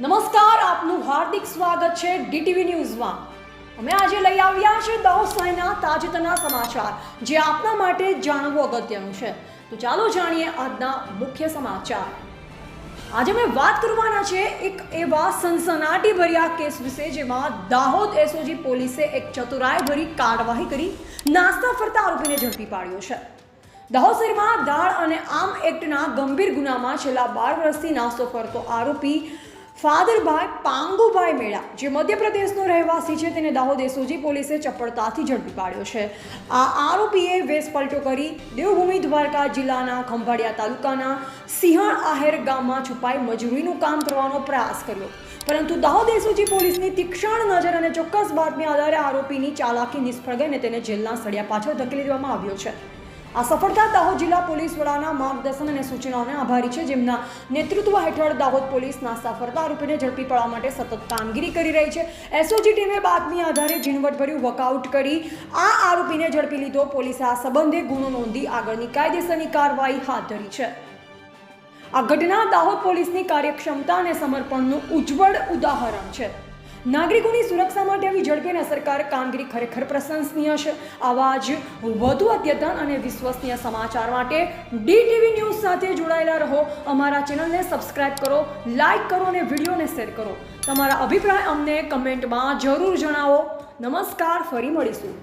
નમસ્કાર, આપનું હાર્દિક સ્વાગત છે ડીટીવી ન્યૂઝમાં. અમે આજે લઈ આવ્યા છે દાહોદ શહેરના તાજેતરના સમાચાર, જે આપના માટે જાણવું અગત્યનું છે. તો ચાલો જાણીએ આજના મુખ્ય સમાચાર. આજે અમે વાત કરવાના છે એક એવા સનસનાટી ભર્યા કેસ વિશે, જેમાં દાહોદ એસઓજી પોલીસે એક ચતુરાઈ કાર્યવાહી કરી, નાસ્તા ફરતા આરોપીને ઝડપી પાડ્યો છે. દાહોદ શહેરમાં દાળ અને આમ એક્ટના ગંભીર ગુનામાં છેલ્લા બાર વર્ષથી નાસ્તો ફરતો આરોપી ફાદરભાઈ પાંગુભાઈ મેળા, જે મધ્યપ્રદેશનો રહેવાસી છે, તેને દાહોદ એસઓજી પોલીસે ચપળતાથી ઝડપી પાડ્યો છે. આ આરોપીએ વેશ પલટો કરી દેવભૂમિ દ્વારકા જિલ્લાના ખંભાળિયા તાલુકાના સિંહણ આહેર ગામમાં છુપાઈ મજૂરીનું કામ કરવાનો પ્રયાસ કર્યો. પરંતુ દાહોદ એસઓજી પોલીસની તીક્ષ્ણ નજર અને ચોક્કસ બાતમી આધારે આરોપીની ચાલાકી નિષ્ફળ ગઈને તેને જેલના સળિયા પાછળ ધકેલી દેવામાં આવ્યો છે. આ સફળતા દાહોદ જિલ્લા પોલીસ વડાના માર્ગદર્શન અને સૂચનાઓને આભારી છે. જેમના નેતૃત્વ હેઠળ દાહોદ પોલીસના સફળતા આરોપીને ઝડપી પાડવા માટે સતત કામગીરી કરી રહી છે. એસઓજી ટીમે બાતમી આધારે ઝીણવટભર્યું વર્કઆઉટ કરી આ આરોપીને ઝડપી લીધો. પોલીસે આ સંબંધે ગુનો નોંધી આગળની કાયદેસરની કાર્યવાહી હાથ ધરી છે. આ ઘટના દાહોદ પોલીસની કાર્યક્ષમતા અને સમર્પણનું ઉજ્જવળ ઉદાહરણ છે. નાગરિકોની સુરક્ષા માટે આવી ઝડપી અને અસરકારક કામગીરી ખરેખર પ્રશંસનીય છે. આવા જ વધુ અદ્યતન અને વિશ્વસનીય સમાચાર માટે ડીટીવી ન્યૂઝ સાથે જોડાયેલા રહો. અમારા ચેનલને સબસ્ક્રાઇબ કરો, લાઇક કરો અને વિડીયોને શેર કરો. તમારા અભિપ્રાય અમને કમેન્ટમાં જરૂર જણાવો. નમસ્કાર, ફરી મળીશું.